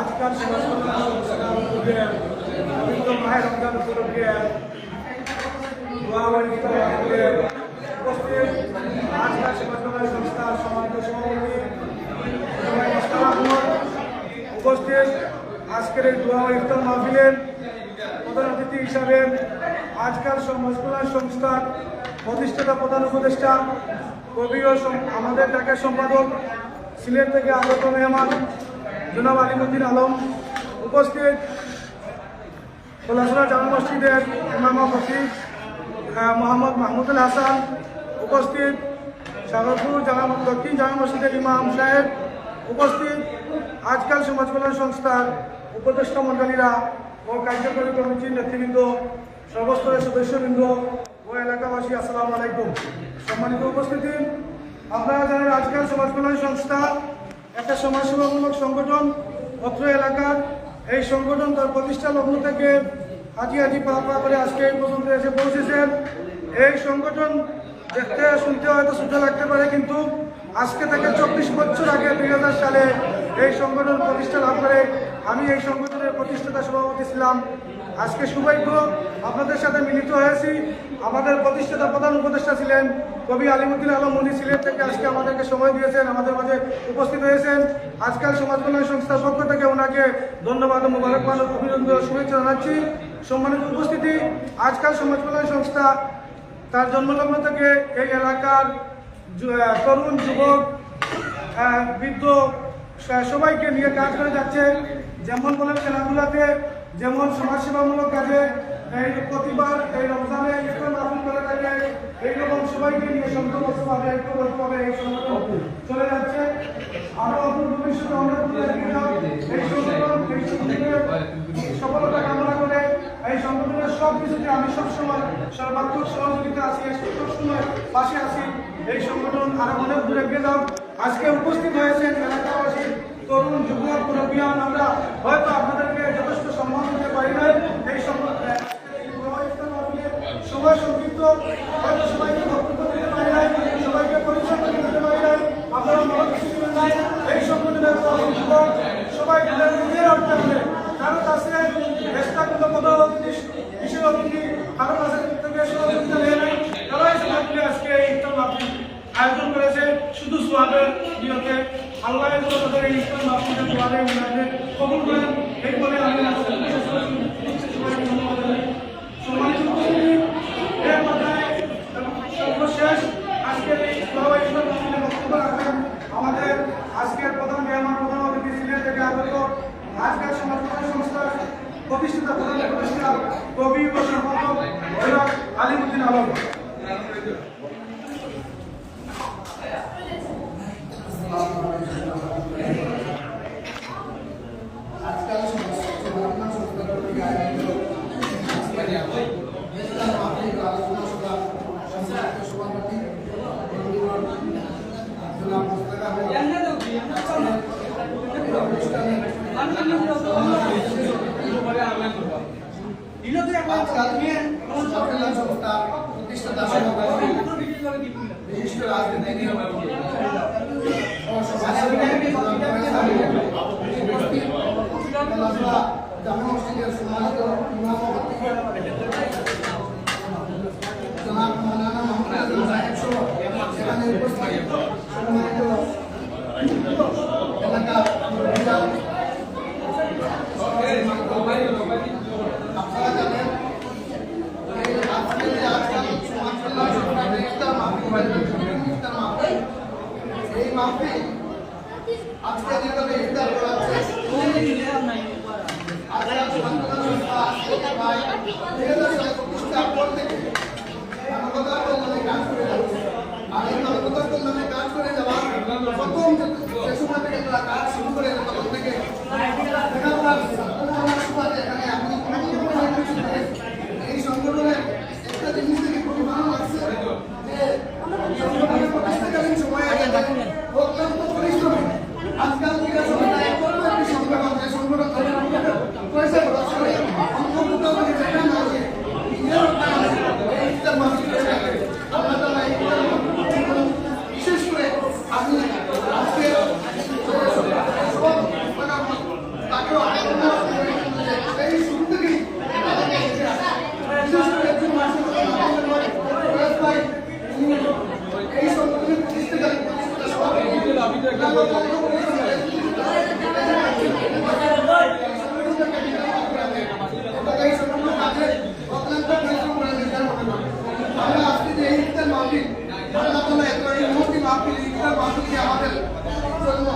আজকাল সমাজ সংস্থা উদ্যোগে পবিত্র মাহের রমজান উপলক্ষে উপস্থিত আজকাল সমাজ কল্যাণ সংস্থার সমাজের সভাপতি উপস্থিত আজকের এই দোয়া ইফতার মাহফিলের প্রধান অতিথি হিসাবে আজকাল সমাজ কল্যাণ সংস্থার প্রতিষ্ঠাতা, প্রধান উপদেষ্টা, কবি ও আমাদের ঢাকার সম্পাদক, সিলেট থেকে আগত মেহমান জনাব আলিমুদ্দিন আলম উপস্থিত। খোলাসরা জামা মসজিদের ইমাম ফকির মোহাম্মদ মাহমুদুল হাসান উপস্থিত। সাগরপুর জামা, দক্ষিণ জামা মসজিদের ইমাম সাহেব উপস্থিত। আজকাল সমাজ কল্যাণ সংস্থার উপদেষ্টা মণ্ডলীরা ও কার্যকরী কমিটির নেতৃবৃন্দ, সর্বস্তরের সদস্যবৃন্দ ও এলাকাবাসী, আসসালামু আলাইকুম। সম্মানিত উপস্থিতি, আপনারা জানেন আজকাল সমাজ কল্যাণ সংস্থা একটা সমাজসেবামূলক সংগঠন, অত্র এলাকার এই সংগঠন তার প্রতিষ্ঠা লগ্ন থেকে হাজি হাজি পা পা করে আজকে এই পর্যন্ত এসে পৌঁছেছেন এই সংগঠন দেখতে, শুনতে হয়তো ছোট লাগতে পারে, কিন্তু আজকে থেকে চব্বিশ বছর আগে দুই হাজার সালে এই সংগঠন প্রতিষ্ঠা লাভ করে আমি এই সংগঠনের প্রতিষ্ঠাতা সভাপতি ছিলাম। আজকে সৌভাগ্য আপনাদের সাথে মিলিত হয়েছি। আমাদের প্রতিষ্ঠাতা প্রধান উপদেষ্টা ছিলেন কবি আলিমুদ্দিন আলম। উনি সিলেট থেকে আজকে আমাদেরকে সময় দিয়েছেন, আমাদের মাঝে উপস্থিত হয়েছেন। আজকাল সমাজ কল্যাণ সংস্থার পক্ষ থেকে ওনাকে ধন্যবাদ ও মোবারকবাদ অভিনন্দন শুভেচ্ছা জানাচ্ছি। সম্মানিত উপস্থিতি, আজকাল সমাজ কল্যাণ সংস্থা তার জন্মলগ্ন থেকে এই এলাকার তরুণ, যুবক বৃদ্ধ সবাইকে নিয়ে কাজ করে যাচ্ছে। যেমন বলেন খেলাধুলাতে যেমন সমাজসেবামূলক কাজে, এই প্রতিবার এই রমজানে ইফতার মাহফিল করে থাকে এইরকম সবাইকে নিয়ে সন্তোষভাবে, ঐক্যবদ্ধভাবে এই সংগঠন চলে যাচ্ছে। আরও অদূর ভবিষ্যতে আমরা। এই সংগঠন, এই সংগঠনের সফলতা কামনা করে এই সংগঠনের সব কিছুতে আমি সবসময় সর্বাত্মক সহযোগিতা আছি, সবসময় পাশে আছি। এই সংগঠন আরও অনেক দূরে যাও আজকে উপস্থিত হয়েছেন এলাকাবাসী তরুণ যুবক মুরব্বিয়ান আমরা হয়তো আপনাদেরকে যথেষ্ট সম্মান দিতে পারি না এই সময় সংক্ষিপ্ত হয়তো সবাইকে বক্তব্য দিতে পারি নাই, সবাইকে পরিচয় করে দিতে পারি নাই, আপনারা মনে নাই। এই তরুণ সবাই নিজের নিজের অর্থে করে কাছে ব্যস্তাকুত কোনো বিষয় অতিথি কারও কাছে থেকে সহযোগিতা নাই। তারা এসে থাকলে আজকে এই আয়োজন করেছে। শুধু সোয়াবের নিয়তে আল্লাহ তাদের এই ইফতার মাহফিলের সোয়াবে মিলাদে কবুল করেন। বলে আমি সর্বশেষ আজকের এই সোয়াবে বক্তব্য রাখবেন। আমাদের আজকের প্রধান মেহমান প্রধান অতিথি সিলেট থেকে আগত আজকের সমাজ সংস্থার প্রতিষ্ঠাতা প্রধান প্রতিষ্ঠা কবি ও সম্পাদক জনাব আলিমুদ্দিন আলম আজকাল সমাজকল্যাণ সংস্থা কর্তৃক আয়োজিত ইসলাম মাহফিল ও আলোচনা সভা সম্মানিত সভাপতি বন্ধুগণ, জনাব মোস্তাক আহমদ, আজকের এই অনুষ্ঠানে আজকাল সমাজকল্যাণ সংস্থা প্রতিষ্ঠাতা সভাপতি বিশিষ্ট রাজনীতিবিদ ও সমাজসেবী জনাব ফয়েজ আহমেদ, উপস্থিত খেলাধুলা জামে মসজিদের সম্মানিত ইমাম মুরব্বিরা, আপনারা জানেন এই আজকে যে আজকাল সমাজ কল্যাণ সংস্থার যে ইফতার মাহফিল, ইফতার মাহফিল, এই মাহফিল আজকে যেভাবে কাজ করে যাওয়ার প্রথম শুরু করে তখন থেকে লেখাপড়ার ছাত্রজীবনের সুবাদে এখানে আপনি এই সংগঠনের একটা জিনিস থেকে খুবই ভালো লাগছে যে সংগঠনের প্রতিষ্ঠাকালীন সময়ে অত্যন্ত পরিশ্রমী আজকাল ক্রীড়া সংস্থা এত বড় একটি সংগঠন যে সংগঠন পয়সা খরচ করে অন্তর্ভুক্ত করে যেটা না যে নিজের উন্নয়নে এই ইফতার মাহফিল করে থাকে। আল্লাহ তাআলা আমাদের জন্য।